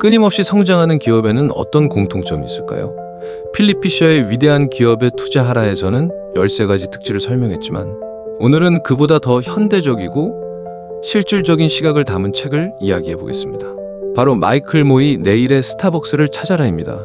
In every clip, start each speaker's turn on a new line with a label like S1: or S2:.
S1: 끊임없이 성장하는 기업에는 어떤 공통점이 있을까요? 필립 피셔의 위대한 기업에 투자하라에서는 13가지 특질을 설명했지만 오늘은 그보다 더 현대적이고 실질적인 시각을 담은 책을 이야기해 보겠습니다. 바로 마이클 모이 내일의 스타벅스를 찾아라입니다.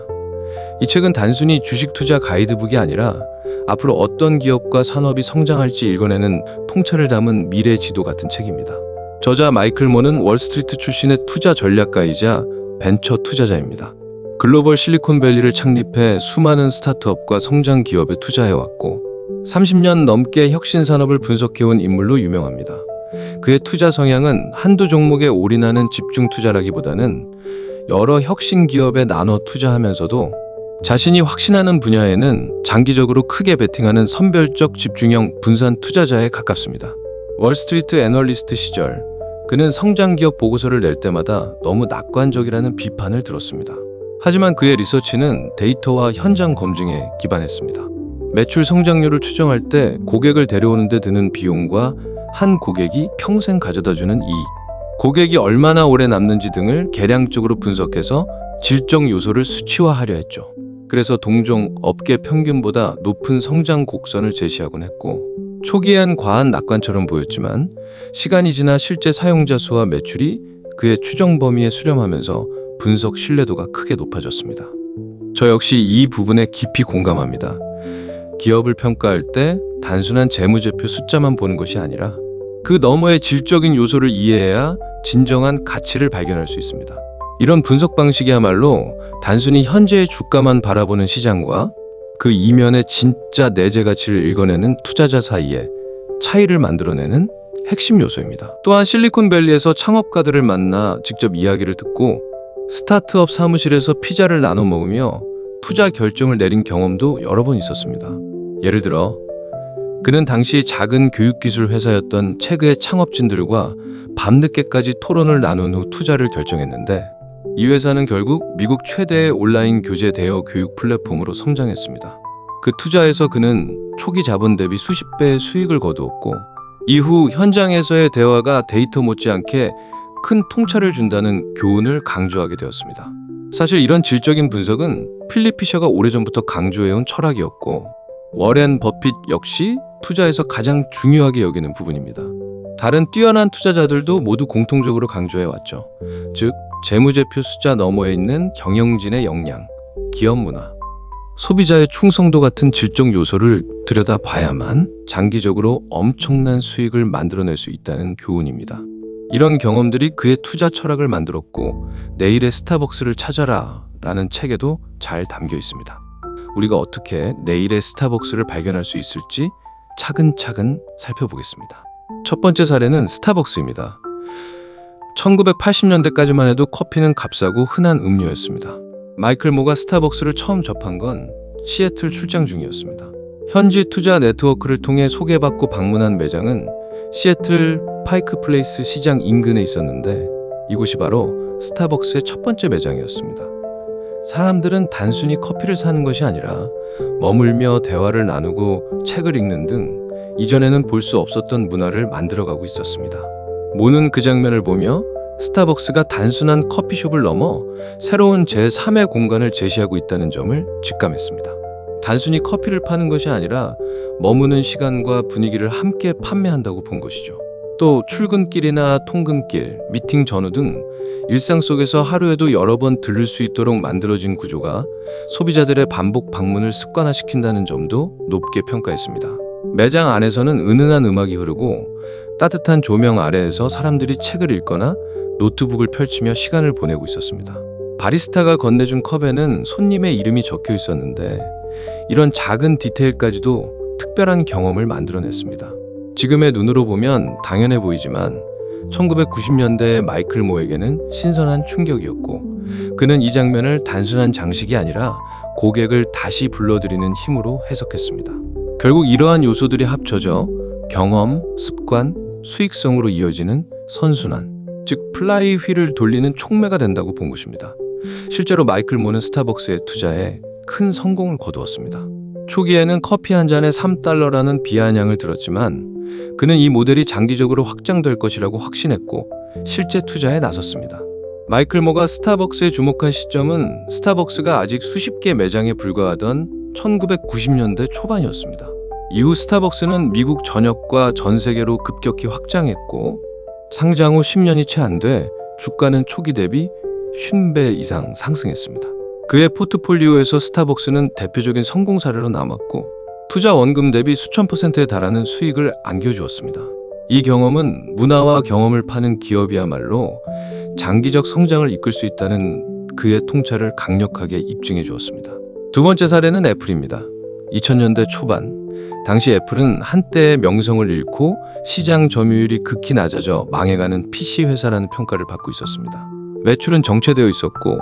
S1: 이 책은 단순히 주식 투자 가이드북이 아니라 앞으로 어떤 기업과 산업이 성장할지 읽어내는 통찰을 담은 미래 지도 같은 책입니다. 저자 마이클 모는 월스트리트 출신의 투자 전략가이자 벤처 투자자입니다. 글로벌 실리콘밸리를 창립해 수많은 스타트업과 성장 기업에 투자해왔고 30년 넘게 혁신 산업을 분석해온 인물로 유명합니다. 그의 투자 성향은 한두 종목에 올인하는 집중 투자라기보다는 여러 혁신 기업에 나눠 투자하면서도 자신이 확신하는 분야에는 장기적으로 크게 베팅하는 선별적 집중형 분산 투자자에 가깝습니다. 월스트리트 애널리스트 시절 그는 성장 기업 보고서를 낼 때마다 너무 낙관적이라는 비판을 들었습니다. 하지만 그의 리서치는 데이터와 현장 검증에 기반했습니다. 매출 성장률을 추정할 때 고객을 데려오는 데 드는 비용과 한 고객이 평생 가져다 주는 이익, 고객이 얼마나 오래 남는지 등을 계량적으로 분석해서 질적 요소를 수치화하려 했죠. 그래서 동종 업계 평균보다 높은 성장 곡선을 제시하곤 했고 초기엔 과한 낙관처럼 보였지만 시간이 지나 실제 사용자 수와 매출이 그의 추정 범위에 수렴하면서 분석 신뢰도가 크게 높아졌습니다. 저 역시 이 부분에 깊이 공감합니다. 기업을 평가할 때 단순한 재무제표 숫자만 보는 것이 아니라 그 너머의 질적인 요소를 이해해야 진정한 가치를 발견할 수 있습니다. 이런 분석 방식이야말로 단순히 현재의 주가만 바라보는 시장과 그 이면의 진짜 내재 가치를 읽어내는 투자자 사이에 차이를 만들어내는 핵심 요소입니다. 또한 실리콘밸리에서 창업가들을 만나 직접 이야기를 듣고 스타트업 사무실에서 피자를 나눠 먹으며 투자 결정을 내린 경험도 여러 번 있었습니다. 예를 들어 그는 당시 작은 교육기술 회사였던 체그의 창업진들과 밤늦게까지 토론을 나눈 후 투자를 결정했는데 이 회사는 결국 미국 최대의 온라인 교재 대여 교육 플랫폼으로 성장했습니다. 그 투자에서 그는 초기 자본 대비 수십 배의 수익을 거두었고 이후 현장에서의 대화가 데이터 못지않게 큰 통찰을 준다는 교훈을 강조하게 되었습니다. 사실 이런 질적인 분석은 필립 피셔가 오래전부터 강조해온 철학이었고 워렌 버핏 역시 투자에서 가장 중요하게 여기는 부분입니다. 다른 뛰어난 투자자들도 모두 공통적으로 강조해왔죠. 즉, 재무제표 숫자 너머에 있는 경영진의 역량, 기업 문화, 소비자의 충성도 같은 질적 요소를 들여다봐야만 장기적으로 엄청난 수익을 만들어낼 수 있다는 교훈입니다. 이런 경험들이 그의 투자 철학을 만들었고 내일의 스타벅스를 찾아라 라는 책에도 잘 담겨 있습니다. 우리가 어떻게 내일의 스타벅스를 발견할 수 있을지 차근차근 살펴보겠습니다. 첫 번째 사례는 스타벅스입니다. 1980년대까지만 해도 커피는 값싸고 흔한 음료였습니다. 마이클 모가 스타벅스를 처음 접한 건 시애틀 출장 중이었습니다. 현지 투자 네트워크를 통해 소개받고 방문한 매장은 시애틀 파이크 플레이스 시장 인근에 있었는데 이곳이 바로 스타벅스의 첫 번째 매장이었습니다. 사람들은 단순히 커피를 사는 것이 아니라 머물며 대화를 나누고 책을 읽는 등 이전에는 볼 수 없었던 문화를 만들어가고 있었습니다. 모는 그 장면을 보며 스타벅스가 단순한 커피숍을 넘어 새로운 제3의 공간을 제시하고 있다는 점을 직감했습니다. 단순히 커피를 파는 것이 아니라 머무는 시간과 분위기를 함께 판매한다고 본 것이죠. 또 출근길이나 통근길, 미팅 전후 등 일상 속에서 하루에도 여러 번 들를 수 있도록 만들어진 구조가 소비자들의 반복 방문을 습관화시킨다는 점도 높게 평가했습니다. 매장 안에서는 은은한 음악이 흐르고 따뜻한 조명 아래에서 사람들이 책을 읽거나 노트북을 펼치며 시간을 보내고 있었습니다. 바리스타가 건네준 컵에는 손님의 이름이 적혀 있었는데 이런 작은 디테일까지도 특별한 경험을 만들어냈습니다. 지금의 눈으로 보면 당연해 보이지만 1990년대 마이클 모에게는 신선한 충격이었고 그는 이 장면을 단순한 장식이 아니라 고객을 다시 불러들이는 힘으로 해석했습니다. 결국 이러한 요소들이 합쳐져 경험, 습관, 수익성으로 이어지는 선순환, 즉 플라이 휠을 돌리는 촉매가 된다고 본 것입니다. 실제로 마이클 모는 스타벅스에 투자해 큰 성공을 거두었습니다. 초기에는 커피 한 잔에 3달러라는 비아냥을 들었지만 그는 이 모델이 장기적으로 확장될 것이라고 확신했고 실제 투자에 나섰습니다. 마이클 모가 스타벅스에 주목한 시점은 스타벅스가 아직 수십 개 매장에 불과하던 1990년대 초반이었습니다. 이후 스타벅스는 미국 전역과 전 세계로 급격히 확장했고 상장 후 10년이 채 안 돼 주가는 초기 대비 50배 이상 상승했습니다. 그의 포트폴리오에서 스타벅스는 대표적인 성공 사례로 남았고 투자 원금 대비 수천 퍼센트에 달하는 수익을 안겨주었습니다. 이 경험은 문화와 경험을 파는 기업이야말로 장기적 성장을 이끌 수 있다는 그의 통찰을 강력하게 입증해 주었습니다. 두 번째 사례는 애플입니다. 2000년대 초반 당시 애플은 한때의 명성을 잃고 시장 점유율이 극히 낮아져 망해가는 PC 회사라는 평가를 받고 있었습니다. 매출은 정체되어 있었고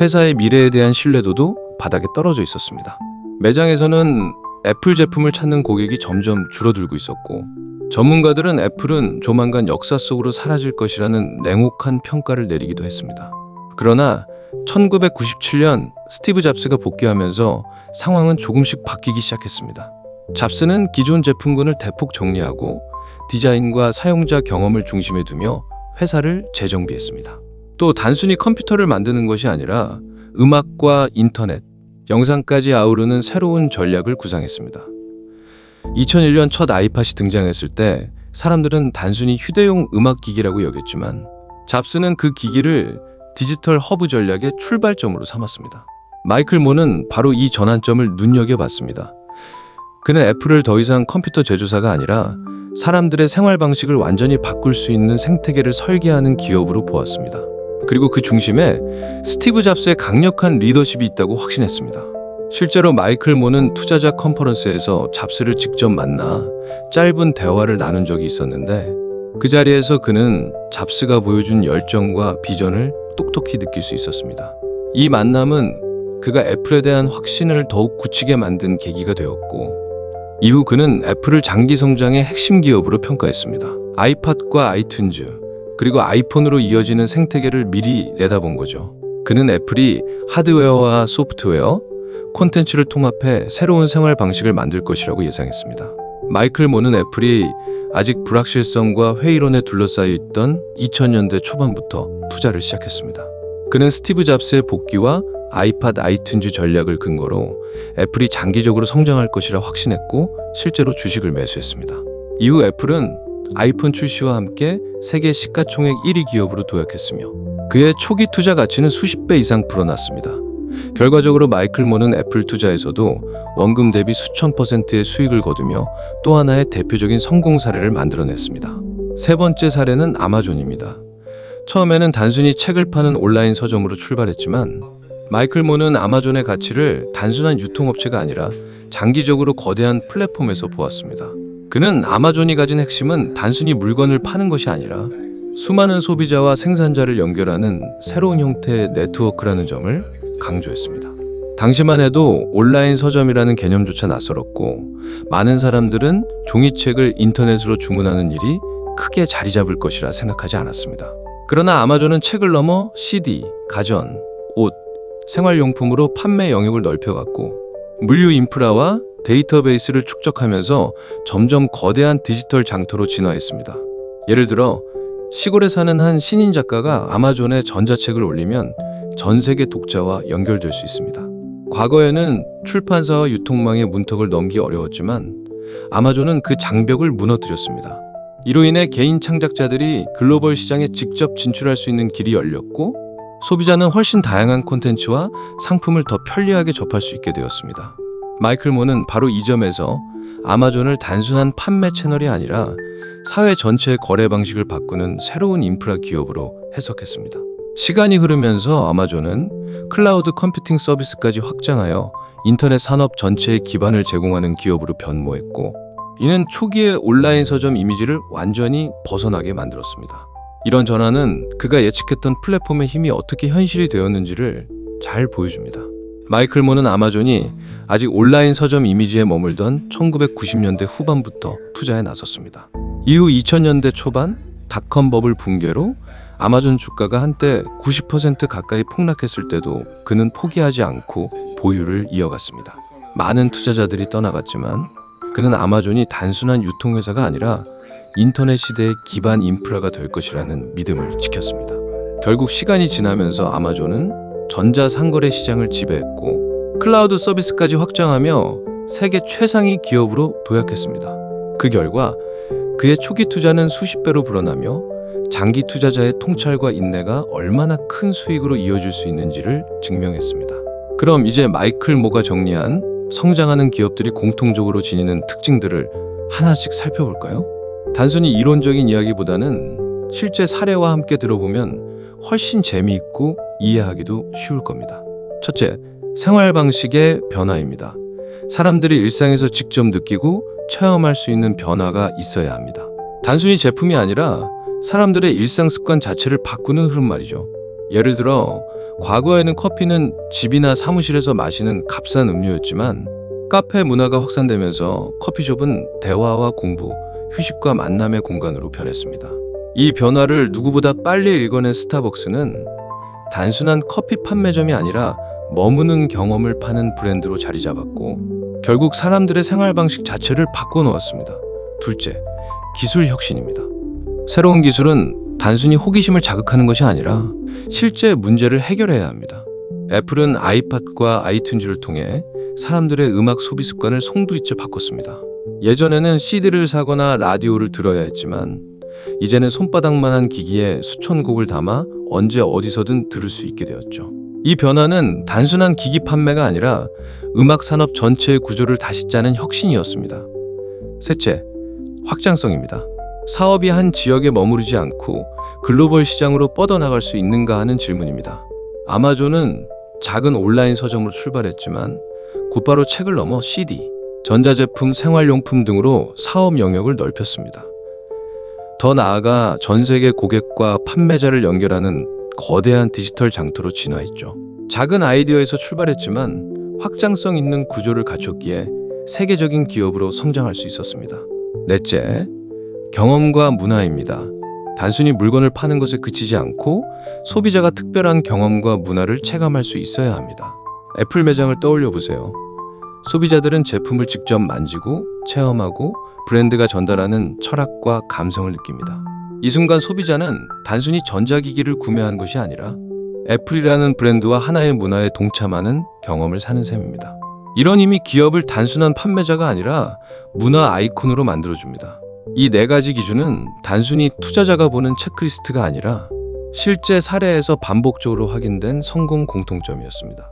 S1: 회사의 미래에 대한 신뢰도도 바닥에 떨어져 있었습니다. 매장에서는 애플 제품을 찾는 고객이 점점 줄어들고 있었고 전문가들은 애플은 조만간 역사 속으로 사라질 것이라는 냉혹한 평가를 내리기도 했습니다. 그러나 1997년 스티브 잡스가 복귀하면서 상황은 조금씩 바뀌기 시작했습니다. 잡스는 기존 제품군을 대폭 정리하고 디자인과 사용자 경험을 중심에 두며 회사를 재정비했습니다. 또 단순히 컴퓨터를 만드는 것이 아니라 음악과 인터넷, 영상까지 아우르는 새로운 전략을 구상했습니다. 2001년 첫 아이팟이 등장했을 때 사람들은 단순히 휴대용 음악 기기라고 여겼지만 잡스는 그 기기를 디지털 허브 전략의 출발점으로 삼았습니다. 마이클 모는 바로 이 전환점을 눈여겨봤습니다. 그는 애플을 더 이상 컴퓨터 제조사가 아니라 사람들의 생활 방식을 완전히 바꿀 수 있는 생태계를 설계하는 기업으로 보았습니다. 그리고 그 중심에 스티브 잡스의 강력한 리더십이 있다고 확신했습니다. 실제로 마이클 모는 투자자 컨퍼런스에서 잡스를 직접 만나 짧은 대화를 나눈 적이 있었는데 그 자리에서 그는 잡스가 보여준 열정과 비전을 똑똑히 느낄 수 있었습니다. 이 만남은 그가 애플에 대한 확신을 더욱 굳히게 만든 계기가 되었고 이후 그는 애플을 장기 성장의 핵심 기업으로 평가했습니다. 아이팟과 아이튠즈 그리고 아이폰으로 이어지는 생태계를 미리 내다본 거죠. 그는 애플이 하드웨어와 소프트웨어, 콘텐츠를 통합해 새로운 생활 방식을 만들 것이라고 예상했습니다. 마이클 모는 애플이 아직 불확실성과 회의론에 둘러싸여 있던 2000년대 초반부터 투자를 시작했습니다. 그는 스티브 잡스의 복귀와 아이팟 아이튠즈 전략을 근거로 애플이 장기적으로 성장할 것이라 확신했고 실제로 주식을 매수했습니다. 이후 애플은 아이폰 출시와 함께 세계 시가총액 1위 기업으로 도약했으며 그의 초기 투자 가치는 수십 배 이상 불어났습니다. 결과적으로 마이클 모는 애플 투자에서도 원금 대비 수천 퍼센트의 수익을 거두며 또 하나의 대표적인 성공 사례를 만들어냈습니다. 세 번째 사례는 아마존입니다. 처음에는 단순히 책을 파는 온라인 서점으로 출발했지만 마이클 모는 아마존의 가치를 단순한 유통업체가 아니라 장기적으로 거대한 플랫폼에서 보았습니다. 그는 아마존이 가진 핵심은 단순히 물건을 파는 것이 아니라 수많은 소비자와 생산자를 연결하는 새로운 형태의 네트워크라는 점을 강조했습니다. 당시만 해도 온라인 서점이라는 개념조차 낯설었고 많은 사람들은 종이책을 인터넷으로 주문하는 일이 크게 자리 잡을 것이라 생각하지 않았습니다. 그러나 아마존은 책을 넘어 CD, 가전, 옷, 생활용품으로 판매 영역을 넓혀갔고 물류 인프라와 데이터베이스를 축적하면서 점점 거대한 디지털 장터로 진화했습니다. 예를 들어 시골에 사는 한 신인 작가가 아마존에 전자책을 올리면 전 세계 독자와 연결될 수 있습니다. 과거에는 출판사와 유통망의 문턱을 넘기 어려웠지만 아마존은 그 장벽을 무너뜨렸습니다. 이로 인해 개인 창작자들이 글로벌 시장에 직접 진출할 수 있는 길이 열렸고 소비자는 훨씬 다양한 콘텐츠와 상품을 더 편리하게 접할 수 있게 되었습니다. 마이클 모는 바로 이 점에서 아마존을 단순한 판매 채널이 아니라 사회 전체의 거래 방식을 바꾸는 새로운 인프라 기업으로 해석했습니다. 시간이 흐르면서 아마존은 클라우드 컴퓨팅 서비스까지 확장하여 인터넷 산업 전체의 기반을 제공하는 기업으로 변모했고 이는 초기의 온라인 서점 이미지를 완전히 벗어나게 만들었습니다. 이런 전환은 그가 예측했던 플랫폼의 힘이 어떻게 현실이 되었는지를 잘 보여줍니다. 마이클 모는 아마존이 아직 온라인 서점 이미지에 머물던 1990년대 후반부터 투자에 나섰습니다. 이후 2000년대 초반 닷컴 버블 붕괴로 아마존 주가가 한때 90% 가까이 폭락했을 때도 그는 포기하지 않고 보유를 이어갔습니다. 많은 투자자들이 떠나갔지만 그는 아마존이 단순한 유통회사가 아니라 인터넷 시대의 기반 인프라가 될 것이라는 믿음을 지켰습니다. 결국 시간이 지나면서 아마존은 전자상거래 시장을 지배했고 클라우드 서비스까지 확장하며 세계 최상위 기업으로 도약했습니다. 그 결과 그의 초기 투자는 수십 배로 불어나며 장기 투자자의 통찰과 인내가 얼마나 큰 수익으로 이어질 수 있는지를 증명했습니다. 그럼 이제 마이클 모가 정리한 성장하는 기업들이 공통적으로 지니는 특징들을 하나씩 살펴볼까요? 단순히 이론적인 이야기보다는 실제 사례와 함께 들어보면 훨씬 재미있고 이해하기도 쉬울 겁니다. 첫째, 생활 방식의 변화입니다. 사람들이 일상에서 직접 느끼고 체험할 수 있는 변화가 있어야 합니다. 단순히 제품이 아니라 사람들의 일상 습관 자체를 바꾸는 흐름 말이죠. 예를 들어, 과거에는 커피는 집이나 사무실에서 마시는 값싼 음료였지만 카페 문화가 확산되면서 커피숍은 대화와 공부, 휴식과 만남의 공간으로 변했습니다. 이 변화를 누구보다 빨리 읽어낸 스타벅스는 단순한 커피 판매점이 아니라 머무는 경험을 파는 브랜드로 자리 잡았고 결국 사람들의 생활 방식 자체를 바꿔놓았습니다. 둘째, 기술 혁신입니다. 새로운 기술은 단순히 호기심을 자극하는 것이 아니라 실제 문제를 해결해야 합니다. 애플은 아이팟과 아이튠즈를 통해 사람들의 음악 소비 습관을 송두리째 바꿨습니다. 예전에는 CD를 사거나 라디오를 들어야 했지만 이제는 손바닥만한 기기에 수천 곡을 담아 언제 어디서든 들을 수 있게 되었죠. 이 변화는 단순한 기기 판매가 아니라 음악 산업 전체의 구조를 다시 짜는 혁신이었습니다. 셋째, 확장성입니다. 사업이 한 지역에 머무르지 않고 글로벌 시장으로 뻗어나갈 수 있는가 하는 질문입니다. 아마존은 작은 온라인 서점으로 출발했지만 곧바로 책을 넘어 CD, 전자제품, 생활용품 등으로 사업 영역을 넓혔습니다. 더 나아가 전 세계 고객과 판매자를 연결하는 거대한 디지털 장터로 진화했죠. 작은 아이디어에서 출발했지만 확장성 있는 구조를 갖췄기에 세계적인 기업으로 성장할 수 있었습니다. 넷째, 경험과 문화입니다. 단순히 물건을 파는 것에 그치지 않고 소비자가 특별한 경험과 문화를 체감할 수 있어야 합니다. 애플 매장을 떠올려 보세요. 소비자들은 제품을 직접 만지고 체험하고 브랜드가 전달하는 철학과 감성을 느낍니다. 이 순간 소비자는 단순히 전자기기를 구매한 것이 아니라 애플이라는 브랜드와 하나의 문화에 동참하는 경험을 사는 셈입니다. 이런 힘이 기업을 단순한 판매자가 아니라 문화 아이콘으로 만들어줍니다. 이 네 가지 기준은 단순히 투자자가 보는 체크리스트가 아니라 실제 사례에서 반복적으로 확인된 성공 공통점이었습니다.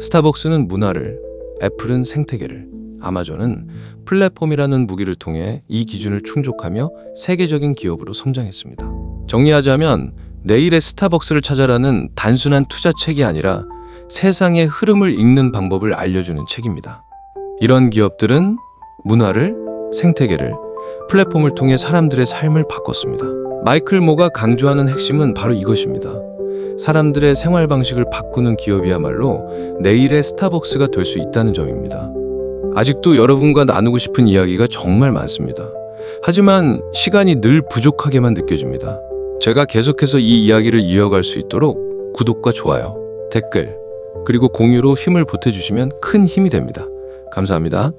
S1: 스타벅스는 문화를, 애플은 생태계를, 아마존은 플랫폼이라는 무기를 통해 이 기준을 충족하며 세계적인 기업으로 성장했습니다. 정리하자면 내일의 스타벅스를 찾아라는 단순한 투자 책이 아니라 세상의 흐름을 읽는 방법을 알려주는 책입니다. 이런 기업들은 문화를, 생태계를, 플랫폼을 통해 사람들의 삶을 바꿨습니다. 마이클 모가 강조하는 핵심은 바로 이것입니다. 사람들의 생활 방식을 바꾸는 기업이야말로 내일의 스타벅스가 될 수 있다는 점입니다. 아직도 여러분과 나누고 싶은 이야기가 정말 많습니다. 하지만 시간이 늘 부족하게만 느껴집니다. 제가 계속해서 이 이야기를 이어갈 수 있도록 구독과 좋아요, 댓글, 그리고 공유로 힘을 보태주시면 큰 힘이 됩니다. 감사합니다.